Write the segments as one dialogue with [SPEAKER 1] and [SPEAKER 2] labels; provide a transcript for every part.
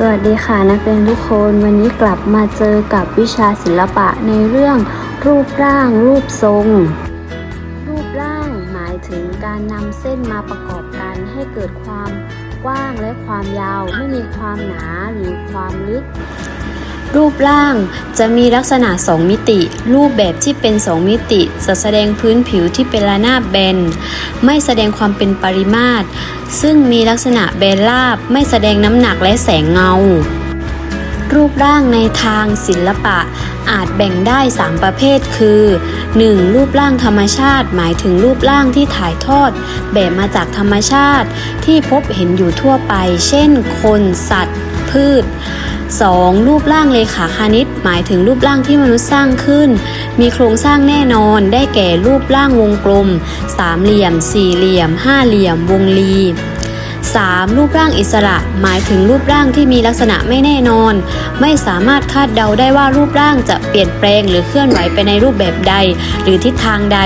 [SPEAKER 1] สวัสดีค่ะนักเรียนทุกคนวันนี้กลับมาเจอกับวิชาศิลปะในเรื่องรูปร่าง รูปทรง รูปร่างหมายถึงการนำเส้นมาประกอบกันให้เกิดความกว้างและความยาว ไม่มีความหนาหรือความลึก รูปร่างจะมีลักษณะ 2 มิติ รูปแบบที่เป็น 2 มิติจะแสดงพื้นผิวที่เป็นระนาบแบน ไม่แสดงความเป็นปริมาตร ซึ่งมีลักษณะแบนราบ ไม่แสดงน้ำหนักและแสงเงา รูปร่างในทางศิลปะอาจแบ่งได้ 3 ประเภทคือ 1. รูปร่างธรรมชาติ หมายถึงรูปร่างที่ถ่ายทอด แบบมาจากธรรมชาติที่พบเห็นอยู่ทั่วไป เช่น คน สัตว์ พืช 2. รูปร่างเลขาคณิต หมายถึงรูปร่างที่มนุษย์สร้างขึ้น มีโครงสร้างแน่นอน ได้แก่รูปร่างวงกลม สามเหลี่ยม สี่เหลี่ยม ห้าเหลี่ยม วงรี 3. รูปร่างอิสระ หมายถึงรูปร่างที่มีลักษณะไม่แน่นอน ไม่สามารถคาดเดาได้ว่ารูปร่างจะเปลี่ยนแปลงหรือเคลื่อนไหวไปในรูปแบบใด หรือทิศทางใด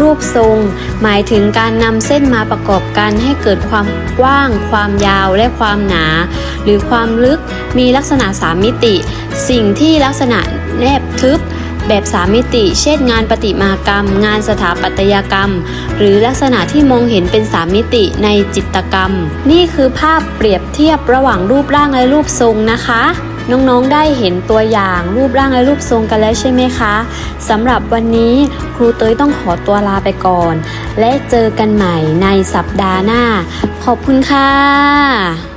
[SPEAKER 1] รูปทรง หมายถึงการนำเส้นมาประกอบกันให้เกิดความกว้าง ความยาวและความหนา หรือความลึกมีลักษณะ 3 มิติ สิ่งที่ลักษณะแนบทึบ แบบ3มิติ เช่น งานประติมากรรม งานสถาปัตยกรรม หรือลักษณะที่มองเห็นเป็น3มิติในจิตกรรม นี่คือภาพเปรียบเทียบระหว่างรูปร่างและรูปทรงนะคะน้องๆ ได้เห็นตัวอย่างรูปร่างและรูปทรงกันแล้วใช่ไหมคะสำหรับวันนี้ครูเตยต้องขอตัวลาไปก่อน และเจอกันใหม่ในสัปดาห์หน้า ขอบคุณค่ะ